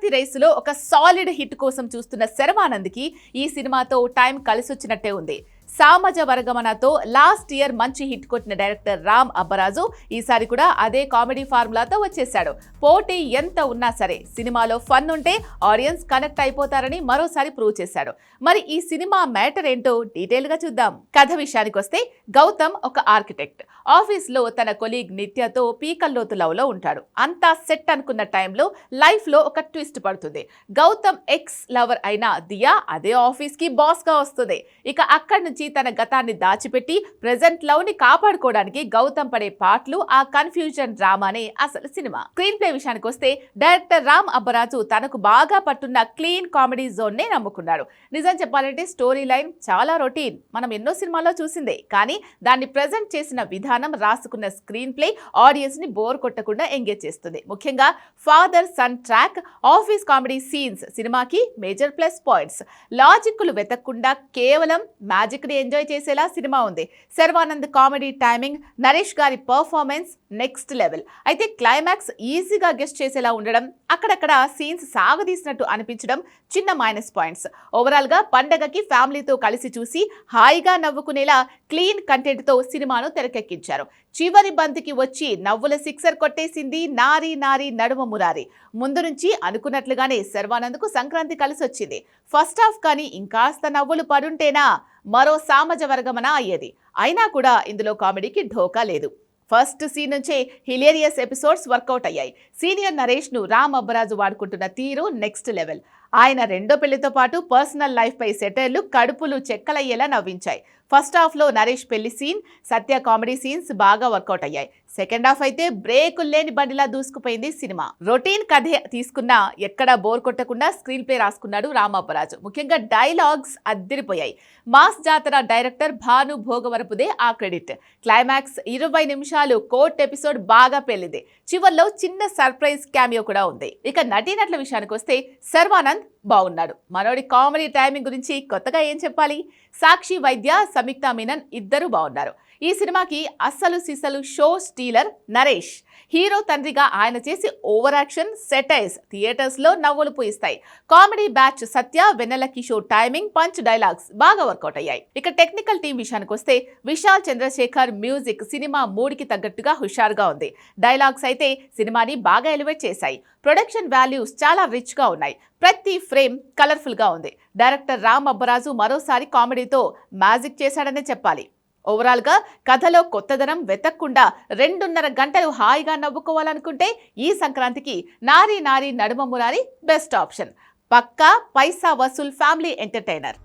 రేసులో ఒక solid hit కోసం చూస్తున్న శర్వానంద్కి ఈ సినిమాతో టైం కలిసొచ్చినట్టే ఉంది. సామజ వర్గమనతో లాస్ట్ ఇయర్ మంచి హిట్ కొట్టిన డైరెక్టర్ రామ్ అబ్బరాజు ఈసారి కూడా అదే కామెడీ ఫార్ములాతో వచ్చేశాడు. పోటీ ఎంత ఉన్నా సరే సినిమాలో ఫన్ ఉంటే ఆడియన్స్ కనెక్ట్ అయిపోతారని మరోసారి ప్రూవ్ చేశాడు. మరి ఈ సినిమా మ్యాటర్ ఏంటో డీటెయిల్గా చూద్దాం. కథ విషయానికి వస్తే గౌతమ్ ఒక ఆర్కిటెక్ట్. ఆఫీస్లో తన కొలీగ్ నిత్యతో పీకల్లోతు లవ్లో ఉంటాడు. అంతా సెట్ అనుకున్న టైంలో లైఫ్లో ఒక ట్విస్ట్ పడుతుంది. గౌతమ్ ఎక్స్ లవర్ అయిన దియా అదే ఆఫీస్కి వస్తుంది. ఇక అక్కడి నుంచి తన గతాన్ని దాచిపెట్టి ప్రెసెంట్ లవ్ని కాపాడుకోవడానికి గౌతమ్ పడే పాటలు ఆ కన్ఫ్యూజన్ డ్రామానే అసలు సినిమా. స్క్రీన్ ప్లే విషయానికి వస్తే డైరెక్టర్ రామ్ అబ్బరాజు తనకు బాగా పట్టున్న క్లీన్ కామెడీ జోన్ నే నమ్ముకున్నాడు. నిజం చెప్పాలంటే స్టోరీ లైన్ చాలా రొటీన్ మనం ఎన్నో సినిమాల్లో చూసిందే. కానీ దాన్ని ప్రెజెంట్ చేసిన విధానం రాసుకున్న స్క్రీన్ ప్లే ఆడియన్స్ని బోర్ కొట్టకుండా ఎంగేజ్ చేస్తుంది. ముఖ్యంగా father son track office comedy scenes సినిమాకి మేజర్ ప్లస్ పాయింట్స్ లాజిక్లు వెతకకుండా కేవలం మ్యాజిక్ ఇక్కడ ఎంజాయ్ చేసేలా సినిమా ఉంది. శర్వానంద్ కామెడీ టైమింగ్ నరేష్ గారి పర్ఫార్మెన్స్ నెక్స్ట్ లెవెల్. అయితే క్లైమాక్స్ ఈజీగా గెస్ట్ చేసేలా ఉండడం అక్కడక్కడ సీన్స్ సాగదీసినట్టు అనిపించడం చిన్న మైనస్ పాయింట్స్. ఓవరాల్గా పండగకి ఫ్యామిలీతో కలిసి చూసి హాయిగా నవ్వుకునేలా క్లీన్ కంటెంట్తో సినిమాను తెరకెక్కించారు. చివరి బంతికి వచ్చి నవ్వుల సిక్సర్ కొట్టేసింది నారీ నారీ నడుమ మురారి. ముందు నుంచి అనుకున్నట్లుగానే శర్వానంద్కు సంక్రాంతి కలిసి వచ్చింది ఫస్ట్ హాఫ్ కానీ ఇంకాస్త నవ్వులు పడుంటేనా? మరో సామజ వర్గమన అయ్యేది. అయినా కూడా ఇందులో కామెడీకి ఢోకా లేదు. ఫస్ట్ సీన్ నుంచే హిలేరియస్ ఎపిసోడ్స్ వర్కౌట్ అయ్యాయి. సీనియర్ నరేష్ను రామ్ అబ్బరాజు వాడుకుంటున్న తీరు నెక్స్ట్ లెవెల్. ఆయన రెండో పెళ్ళితో పాటు పర్సనల్ లైఫ్పై సెటర్లు కడుపులు చెక్కలయ్యేలా నవ్వించాయి. ఫస్ట్ హాఫ్లో నరేష్ పెళ్ళి సీన్ సత్య కామెడీ సీన్స్ బాగా వర్కౌట్ అయ్యాయి. సెకండ్ హాఫ్ అయితే బ్రేకులు లేని బండిలా దూసుకుపోయింది సినిమా. రొటీన్ కథ తీసుకున్నా ఎక్కడా బోర్ కొట్టకుండా స్క్రీన్ ప్లే రాసుకున్నాడు రామాపరాజు. ముఖ్యంగా డైలాగ్స్ అద్దిరిపోయాయి. మాస్ జాతర డైరెక్టర్ భాను భోగవరపుదే ఆ క్రెడిట్. క్లైమాక్స్ ఇరవై నిమిషాలు కోర్ట్ ఎపిసోడ్ బాగా పెళ్ళింది చివర్లో చిన్న సర్ప్రైజ్ క్యామియో కూడా ఉంది. ఇక నటీనటుల విషయానికి వస్తే బాగున్నాడు. మనోడి కామెడీ టైమింగ్ గురించి కొత్తగా ఏం చెప్పాలి? సాక్షి వైద్య సంయుక్త మీనన్ ఇద్దరు బాగున్నారు. ఈ సినిమాకి అస్సలు సిసలు షో స్టీలర్ నరేష్. హీరో తండ్రిగా ఆయన చేసి ఓవర్ యాక్షన్ సెటైర్స్ థియేటర్స్లో నవ్వులు పూయిస్తాయి comedy batch Satya Vennela Kishore timing punch dialogues బాగా వర్కౌట్ అయ్యాయి. ఇక టెక్నికల్ టీం విషయానికి వస్తే విశాల్ చంద్రశేఖర్ మ్యూజిక్ సినిమా మూడికి తగ్గట్టుగా హుషారుగా ఉంది. డైలాగ్స్ అయితే సినిమాని బాగా ఎలివేట్ చేశాయి. ప్రొడక్షన్ వాల్యూస్ చాలా రిచ్గా ఉన్నాయి. ప్రతి ఫ్రేమ్ కలర్ఫుల్గా ఉంది. డైరెక్టర్ రామ్ అబ్బరాజు మరోసారి కామెడీతో మ్యాజిక్ చేశాడనే చెప్పాలి. ఓవరాల్గా కథలో కొత్తదనం వెతక్కుండా రెండున్నర గంటలు హాయిగా నవ్వుకోవాలనుకుంటే ఈ సంక్రాంతికి నారీ నారీ నడుమ మురారి బెస్ట్ ఆప్షన్. పక్కా పైసా వసూల్ ఫ్యామిలీ ఎంటర్టైనర్.